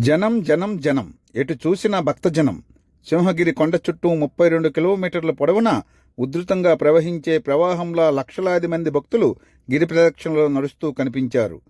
జనం జనం జనం. ఎటు చూసిన భక్తజనం. సింహగిరి కొండ చుట్టూ ముప్పై రెండు కిలోమీటర్ల పొడవున ఉధృతంగా ప్రవహించే ప్రవాహంలా లక్షలాది మంది భక్తులు గిరి ప్రదక్షిణలో నడుస్తూ కనిపించారు.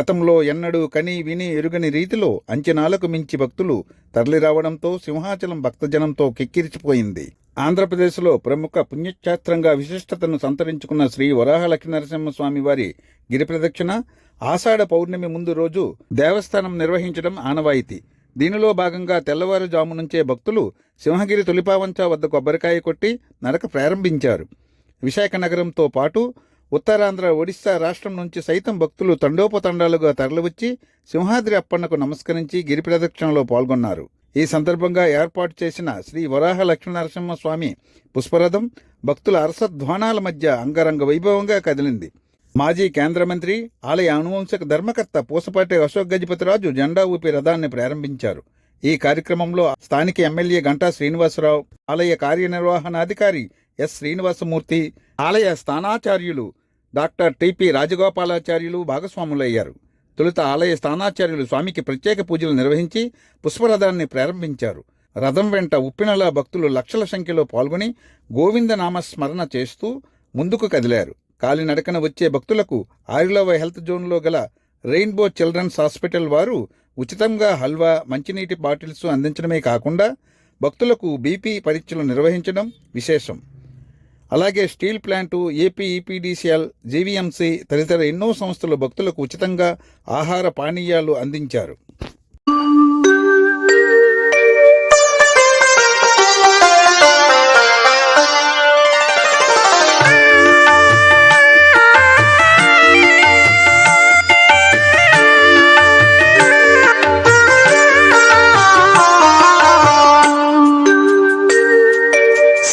గతంలో ఎన్నడూ కని విని ఎరుగని రీతిలో అంచనాలకు మించి భక్తులు తరలిరావడంతో సింహాచలం భక్తజనంతో కిక్కిరిచిపోయింది. ఆంధ్రప్రదేశ్లో ప్రముఖ పుణ్యక్షేత్రంగా విశిష్టతను సంతరించుకున్న శ్రీ వరాహ లక్ష్మీనరసింహస్వామి వారి గిరి ప్రదక్షిణ ఆషాఢ పౌర్ణమి ముందు రోజు దేవస్థానం నిర్వహించడం ఆనవాయితీ. దీనిలో భాగంగా తెల్లవారుజాము నుంచే భక్తులు సింహగిరి తొలిపావంచ వద్ద కొబ్బరికాయ కొట్టి నడక ప్రారంభించారు. విశాఖ నగరంతో పాటు ఉత్తరాంధ్ర ఒడిశా రాష్ట్రం నుంచి సైతం భక్తులు తండోపతండాలుగా తరలివచ్చి సింహాద్రి అప్పన్నకు నమస్కరించి గిరి ప్రదక్షిణలో పాల్గొన్నారు. ఈ సందర్భంగా ఏర్పాటు చేసిన శ్రీ వరాహ లక్ష్మీనరసింహస్వామి పుష్పరథం భక్తుల అరసధ్వానాల మధ్య అంగరంగ వైభవంగా కదిలింది. మాజీ కేంద్ర మంత్రి ఆలయ అనువంశక ధర్మకర్త పూసపాటి అశోక్ గజపతిరాజు జెండా ఊపి రథాన్ని ప్రారంభించారు. ఈ కార్యక్రమంలో స్థానిక ఎమ్మెల్యే గంటా శ్రీనివాసరావు ఆలయ కార్యనిర్వహణాధికారి ఎస్ శ్రీనివాసమూర్తి ఆలయ స్థానాచార్యులు డాక్టర్ టిపి రాజగోపాలాచార్యులు భాగస్వాములయ్యారు. తొలుత ఆలయ స్థానాచార్యులు స్వామికి ప్రత్యేక పూజలు నిర్వహించి పుష్పరథాన్ని ప్రారంభించారు. రథం వెంట ఉప్పినల భక్తులు లక్షల సంఖ్యలో పాల్గొని గోవిందనామ స్మరణ చేస్తూ ముందుకు కదిలారు. కాలినడకన వచ్చే భక్తులకు ఆరిలవ హెల్త్ జోన్లో గల రెయిన్బో చిల్డ్రన్స్ హాస్పిటల్ వారు ఉచితంగా హల్వా మంచినీటి బాటిల్స్ అందించడమే కాకుండా భక్తులకు బీపీ పరీక్షలు నిర్వహించడం విశేషం. అలాగే steel plant AP EPDCL GVMC తదితర ఎన్నో సంస్థలు భక్తులకు ఉచితంగా ఆహార పానీయాలు అందించారు.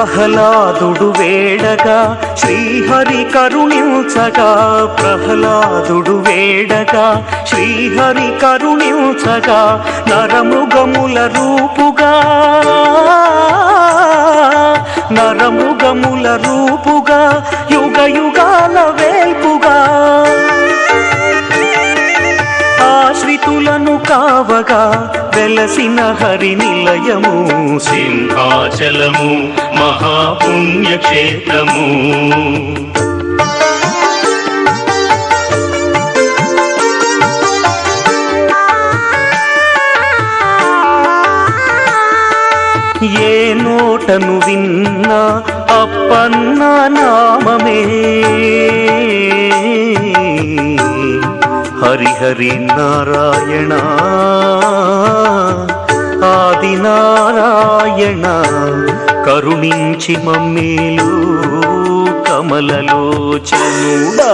ప్రహ్లాదుడు వేడగా శ్రీహరి కరుణించగా ప్రహ్లాదుడు వేడగా శ్రీహరి కరుణించగా నరముగముల రూపుగా నరముగముల రూపుగా ఆశ్రితులను కావగా వెలసిన హరి నిలయము. సింహాచలము మహాపుణ్యక్షేత్రము. ఏ నోటను విన్నా అప్పన్న నామమే. హరిహరి నారాయణ ఆది నారాయణ కరుణించి మమ్మీలు కమలలోచనుడా.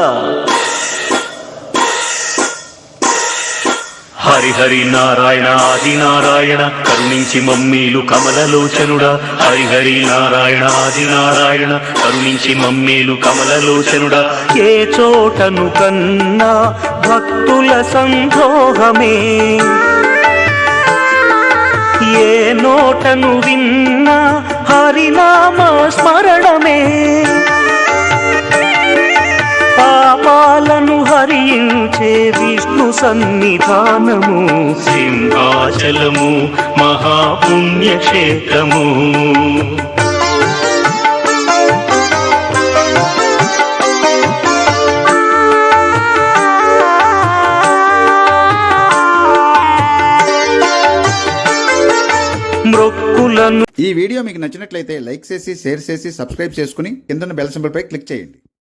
హరి హరి నారాయణ ఆది నారాయణ కరుణించి మమ్మీలు కమలలోచనుడా. హరి హరి నారాయణ ఆది నారాయణ కరుణించి మమ్మీలు కమలలోచనుడా. ఏ చోటను కన్నా భక్తుల సంభోగమే ఏ నోటను విన్నా హరినామ స్మరణమే. పాపాలను హరించే విష్ణు సన్నిధానము. సింహాచలము మహాపుణ్యక్షేత్రము. మృక్కులను ఈ వీడియో మీకు నచ్చినట్లయితే లైక్ చేసి షేర్ చేసి సబ్స్క్రైబ్ చేసుకుని కిందన్న బెల్ సింబల్పై క్లిక్ చేయండి.